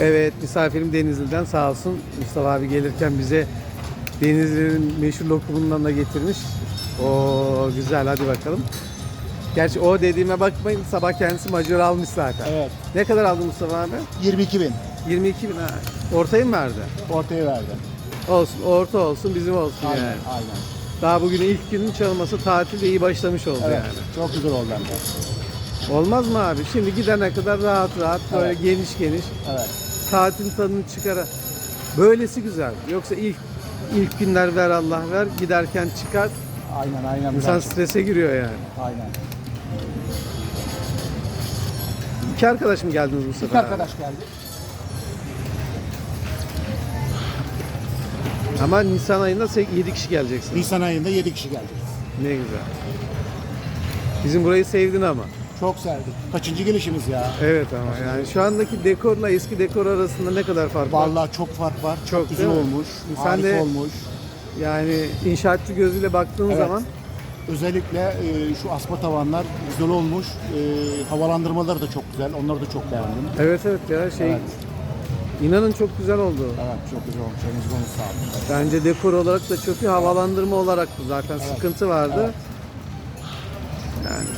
Evet misafirim Denizli'den sağ olsun Mustafa abi gelirken bize Denizli'nin meşhur lokumundan da getirmiş. O güzel hadi bakalım. Gerçi o dediğime bakmayın sabah kendisi majör almış zaten. Evet. Ne kadar aldın Mustafa abi? 22 bin 22 bin ha. Ortayı mı verdi? ortaya verdi. Olsun orta olsun bizim olsun Aynen, yani. aynen. Daha bugün ilk günün çalması tatil de iyi başlamış oldu Evet, yani. çok güzel oldu hem de. Olmaz mı abi? Şimdi gidene kadar rahat rahat böyle geniş geniş Evet. Tatil tadını çıkara. Böylesi güzel. Yoksa ilk ilk günler ver Allah ver giderken çıkar Aynen, aynen. insan Bülent'ciğim. strese giriyor yani. Aynen. İki arkadaş mı geldiniz bu İki sefer? abi? arkadaş geldi. Ama Nisan ayında 7 kişi geleceksiniz. Nisan ayında 7 kişi geldi. Ne güzel. Bizim burayı sevdin ama. Çok sevdik. Kaçıncı gelişimiz ya? Evet ama yani şu andaki dekorla eski dekor arasında ne kadar fark var? Vallahi çok fark var. Çok, Çok güzel değil mi? olmuş. Sen harika de- olmuş. Yani inşaatçı gözüyle baktığın Evet. zaman Özellikle e, şu asma tavanlar güzel olmuş. E, havalandırmaları da çok güzel. Onları da çok beğendim. evet evet ya şey Evet. inanın çok güzel oldu. Evet çok güzel olmuş. Elinize kolunuz sağlık. Bence dekor olarak da çok iyi, havalandırma olarak da zaten sıkıntı vardı. Yani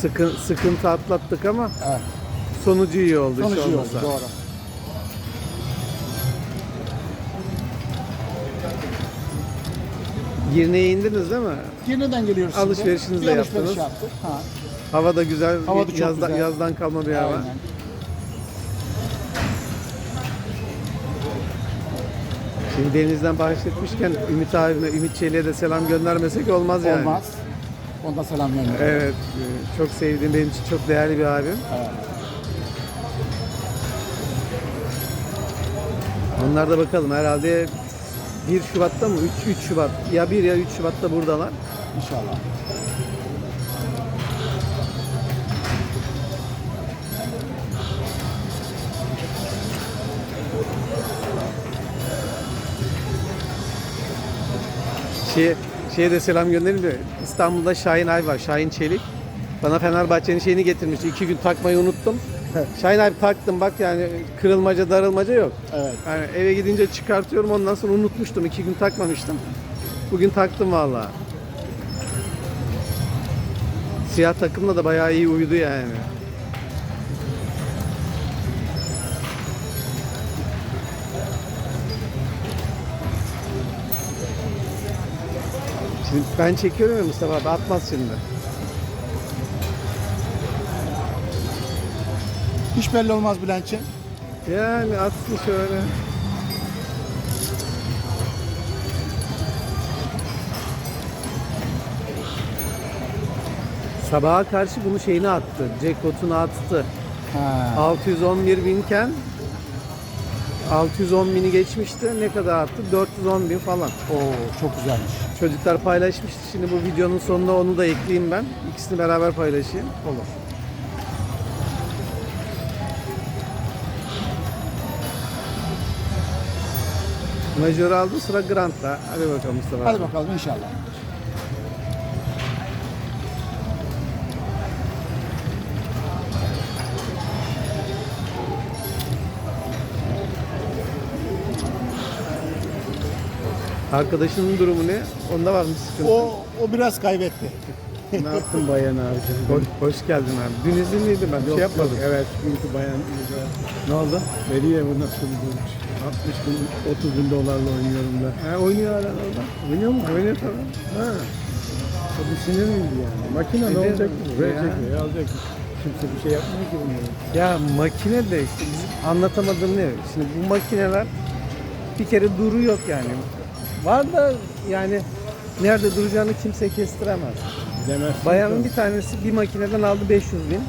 sıkın, sıkıntı atlattık ama Evet. sonucu iyi oldu. hiç Sonuç iyi oldu. olmazsa. Doğru. Girne'ye indiniz değil mi? Yeniden geliyoruz şimdi. Alışverişinizi Bir de alışveriş yaptınız. yaptık. Ha. Hava da güzel, Hava da çok yazdan, güzel. yazdan kalma bir hava. Aynen. Şimdi denizden bahsetmişken Ümit abime, Ümit Çelik'e de selam göndermesek olmaz yani. Olmaz. Ondan selam gönderiyorum. Evet, e, çok sevdiğim, benim için çok değerli bir abim. Evet. Onlar da bakalım herhalde 1 Şubat'ta mı? 3, 3 Şubat. Ya 1 ya 3 Şubat'ta buradalar. İnşallah. Şeye, şeye de selam gönderin de İstanbul'da Şahin Ay var. Şahin Çelik. Bana Fenerbahçe'nin şeyini getirmişti. İki gün takmayı unuttum. Şahin abi taktım bak yani kırılmaca darılmaca yok. Evet. Yani eve gidince çıkartıyorum ondan sonra unutmuştum. iki gün takmamıştım. Bugün taktım vallahi. Siyah takımla da bayağı iyi uydu yani. Şimdi ben çekiyorum ya Mustafa abi atmaz şimdi. Hiç belli olmaz Bülent'ciğim. Yani atsın şöyle. Sabaha karşı bunu şeyini attı. Jackpot'unu attı. Ha. 611 binken 610 bini geçmişti. Ne kadar attı? 410 bin falan. Oo çok güzelmiş. Çocuklar paylaşmıştı. Şimdi bu videonun sonuna onu da ekleyeyim ben. İkisini beraber paylaşayım. Olur. Majör aldı sıra Grant'ta. Hadi bakalım Mustafa. Hadi bakalım inşallah. Arkadaşının durumu ne? Onda var mı sıkıntı? O o biraz kaybetti. ne yaptın bayan abicim? Hoş, hoş geldin abi. Dün izinliydim ben. Bir şey yapmadım. Evet, çünkü bayan Ne oldu? veriyor bu nasıl bulmuş. 60 bin, 30 bin dolarla oynuyorum da. Ha, oynuyor hala orada. Oynuyor mu? Oynuyor tabii. Ha. Bir sinir miydi yani? Makine ne Sinir olacak? mi? Ya. çekiyor, alacak. Kimse bir şey yapmıyor ki bunları. Ya makine de işte bizim anlatamadığım ne? Şimdi bu makineler bir kere duru yok yani. Var da yani nerede duracağını kimse kestiremez. Demezsin. Bayanın bir tanesi bir makineden aldı 500 bin.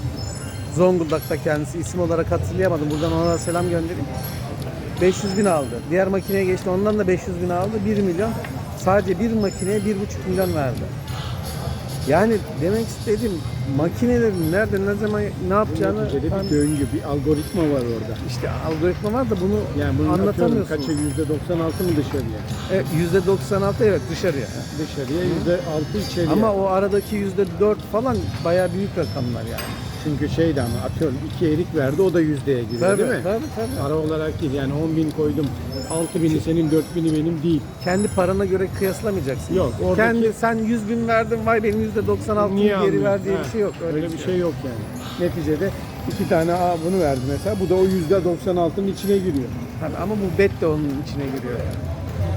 Zonguldak'ta kendisi isim olarak hatırlayamadım. Buradan ona selam göndereyim. 500 bin aldı. Diğer makineye geçti ondan da 500 bin aldı. 1 milyon. Sadece bir makineye 1,5 milyon verdi. Yani demek istediğim makinelerin nerede ne zaman ne yapacağını Neticede bir döngü, bir algoritma var orada. işte algoritma var da bunu Yani bunu atıyorum anlatamıyorsun. kaça yüzde 96 mı dışarıya? Evet, %96 evet dışarıya. Dışarıya yüzde 6 içeriye. Ama o aradaki %4 falan bayağı büyük rakamlar yani. Çünkü şeydi ama atıyorum iki erik verdi o da yüzdeye giriyor Tabii, değil mi? tabii, tabii. Para olarak değil yani 10 bin koydum 6 bini senin 4 bini benim değil. Kendi parana göre kıyaslamayacaksın. Yok, oradaki- Kendi sen 100 bin verdin vay benim yüzde 96 Niye geri almıyor? ver diye Ha, bir şey yok. Öyle, bir şey yok yani. Neticede iki tane A bunu verdi mesela. Bu da o yüzde 96'nın içine giriyor. Tabii ama bu bet de onun içine giriyor.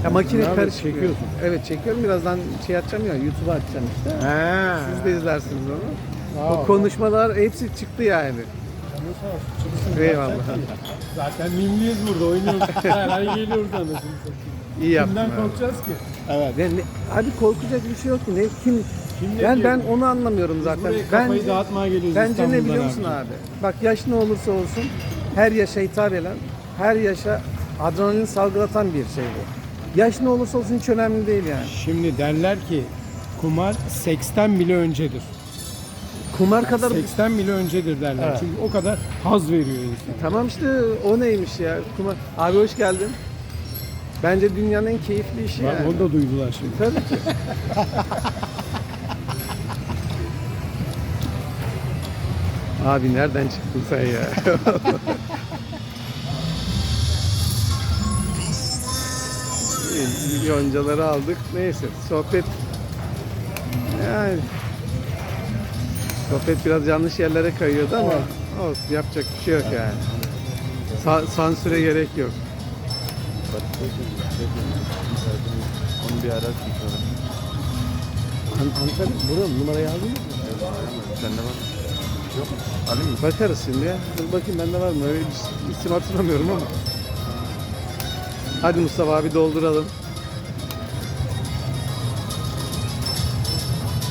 Ya makine karışmıyor. çekiyorsun? Evet çekiyorum. Birazdan şey açacağım ya YouTube'a açacağım işte. Ha. Siz de izlersiniz onu. Ol. O konuşmalar hepsi çıktı yani. Eyvallah. Zaten mimliyiz burada oynuyoruz. Her ay geliyoruz anasını. İyi yaptın. Kimden abi. korkacağız ki? Evet. Ya ne- abi korkacak bir şey yok ki. Ne, kim, Kim ne yani diyor? ben onu anlamıyorum Biz zaten. buraya kafayı Bence, dağıtmaya geliyoruz bence ne biliyor musun abi? Bak yaş ne olursa olsun her yaşa hitap eden, her yaşa adrenalin salgılatan bir şey bu. Yaş ne olursa olsun hiç önemli değil yani. Şimdi derler ki kumar seksten bile öncedir. Kumar kadar... Seksten bile öncedir derler. Evet. Çünkü o kadar haz veriyor insan. Tamam işte o neymiş ya? Kumar... Abi hoş geldin. Bence dünyanın en keyifli işi Bak yani. onu da duydular şimdi. Tabii ki. Abi nereden çıktın sen ya? Yoncaları aldık. Neyse sohbet yani sohbet biraz yanlış yerlere kayıyordu ama olsun yapacak bir şey yok yani. Sa- sansüre gerek yok. Onu bir ararsın sonra. An- Antalya buranın numarayı aldın mı? Sende var mı? Yok. Alayım mı? Bakarız şimdi ya. Dur bakayım bende var mı? Öyle bir isim hatırlamıyorum ama. Hadi Mustafa abi dolduralım.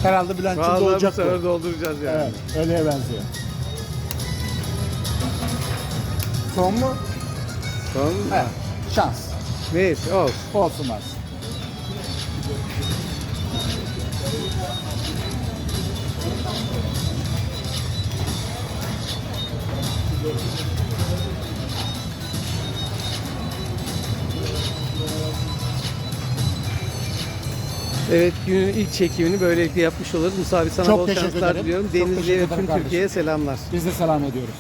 Herhalde Bülent'in de Vallahi bu olacak sefer bu. dolduracağız yani. Evet. Öyleye benziyor. Son mu? Son Evet. Şans. neyse olsun. Olsun az. Evet günün ilk çekimini böylelikle yapmış oluruz. Musa abi sana Çok bol teşekkür şanslar ederim. diliyorum. Çok Denizli'ye ve teşekkür ederim tüm kardeşim. Türkiye'ye selamlar. Biz de selam ediyoruz.